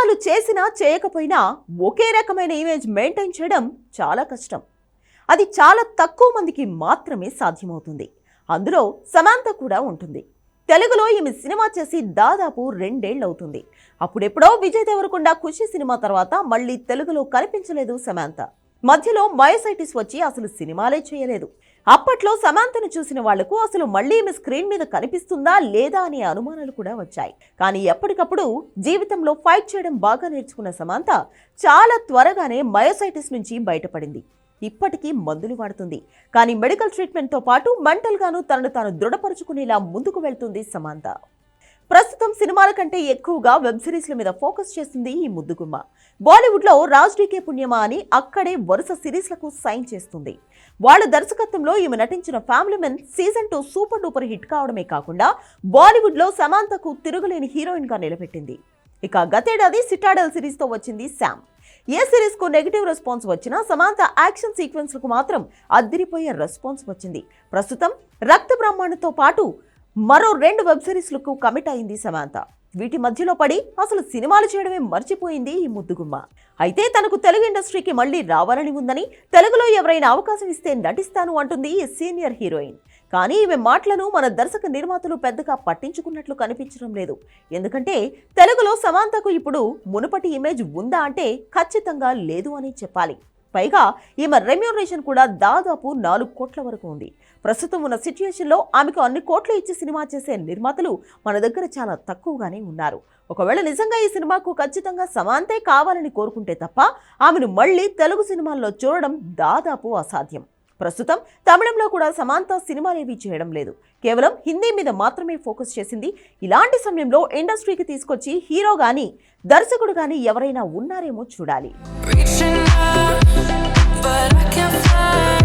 సినిమాలు చేసినా చేయకపోయినా ఒకే రకమైన ఇమేజ్ మెయింటైన్ చేయడం చాలా కష్టం. అది చాలా తక్కువ మందికి మాత్రమే సాధ్యమవుతుంది. అందులో సమాంత కూడా ఉంటుంది. తెలుగులో ఈమె సినిమా చేసి దాదాపు రెండేళ్ళు అవుతుంది అప్పుడెప్పుడో విజయ్ దేవరకొండ ఖుషి సినిమా తర్వాత మళ్ళీ తెలుగులో కనిపించలేదు సమాంత. మధ్యలో మయోసైటిస్ వచ్చి అసలు సినిమాలే చేయలేదు. అప్పట్లో సమాంతను చూసిన వాళ్ళకు అసలు మళ్ళీ ఈమె స్క్రీన్ మీద కనిపిస్తుందా లేదా అనే అనుమానాలు కూడా వచ్చాయి. కానీ ఎప్పటికప్పుడు జీవితంలో ఫైట్ చేయడం బాగా నేర్చుకున్న సమాంత చాలా త్వరగానే మయోసైటిస్ నుంచి బయటపడింది. ఇప్పటికీ మందులు వాడుతుంది. కానీ మెడికల్ ట్రీట్మెంట్తో పాటు మెంటల్గాను తనను తాను దృఢపరుచుకునేలా ముందుకు వెళ్తుంది సమాంత. ప్రస్తుతం సినిమాల కంటే ఎక్కువగా వెబ్ సిరీస్ల మీద ఫోకస్ చేస్తుంది ఈ ముద్దుగుమ్మ. బాలీవుడ్లో రాజ్ డీకే పుణ్యమా అని అక్కడే వరుస సిరీస్లకు సైన్ చేస్తుంది. వాళ్ళ దర్శకత్వంలో ఈమె నటించిన family men season two super duper hit కావడమే కాకుండా బాలీవుడ్లో సమాంతకు తిరుగులేని హీరోయిన్గా నిలబెట్టింది. ఇక గతేడాది సిటాడల్ సిరీస్తో వచ్చింది శామ్ ఏ సిరీస్కు నెగిటివ్ రెస్పాన్స్ వచ్చినా సమాంత యాక్షన్ సీక్వెన్స్లకు మాత్రం అద్దిరిపోయే రెస్పాన్స్ వచ్చింది. ప్రస్తుతం రక్త బ్రహ్మాండంతో పాటు మరో రెండు వెబ్ సిరీస్లకు కమిట్ అయింది సమాంత. వీటి మధ్యలో పడి అసలు సినిమాలు చేయడమే మర్చిపోయింది ఈ ముద్దుగుమ్మ. అయితే తనకు తెలుగు ఇండస్ట్రీకి మళ్ళీ రావాలని ఉందని తెలుగులో ఎవరైనా అవకాశం ఇస్తే నటిస్తాను అంటుంది ఈ సీనియర్ హీరోయిన్. కానీ ఈమె మాటలను మన దర్శక నిర్మాతలు పెద్దగా పట్టించుకున్నట్లు కనిపించడం లేదు. ఎందుకంటే తెలుగులో సమాంతకు ఇప్పుడు మునుపటి ఇమేజ్ ఉందా అంటే ఖచ్చితంగా లేదు అని చెప్పాలి. పైగా ఈమె రెమ్యూనరేషన్ కూడా దాదాపు నాలుగు కోట్ల వరకు ఉంది. ప్రస్తుతం ఉన్న సిచ్యుయేషన్లో ఆమెకు అన్ని కోట్లు ఇచ్చి సినిమా చేసే నిర్మాతలు మన దగ్గర చాలా తక్కువగానే ఉన్నారు. ఒకవేళ నిజంగా ఈ సినిమాకు ఖచ్చితంగా సమాంతే కావాలని కోరుకుంటే తప్ప ఆమెను మళ్ళీ తెలుగు సినిమాల్లో చూడడం దాదాపు అసాధ్యం. ప్రస్తుతం తమిళంలో కూడా సమాంత సినిమాలేవి చేయడం లేదు. కేవలం హిందీ మీద మాత్రమే ఫోకస్ చేసింది. ఇలాంటి సమయంలో ఇండస్ట్రీకి తీసుకొచ్చి హీరో కానీ దర్శకుడు కానీ ఎవరైనా ఉన్నారేమో చూడాలి. but I can't fly.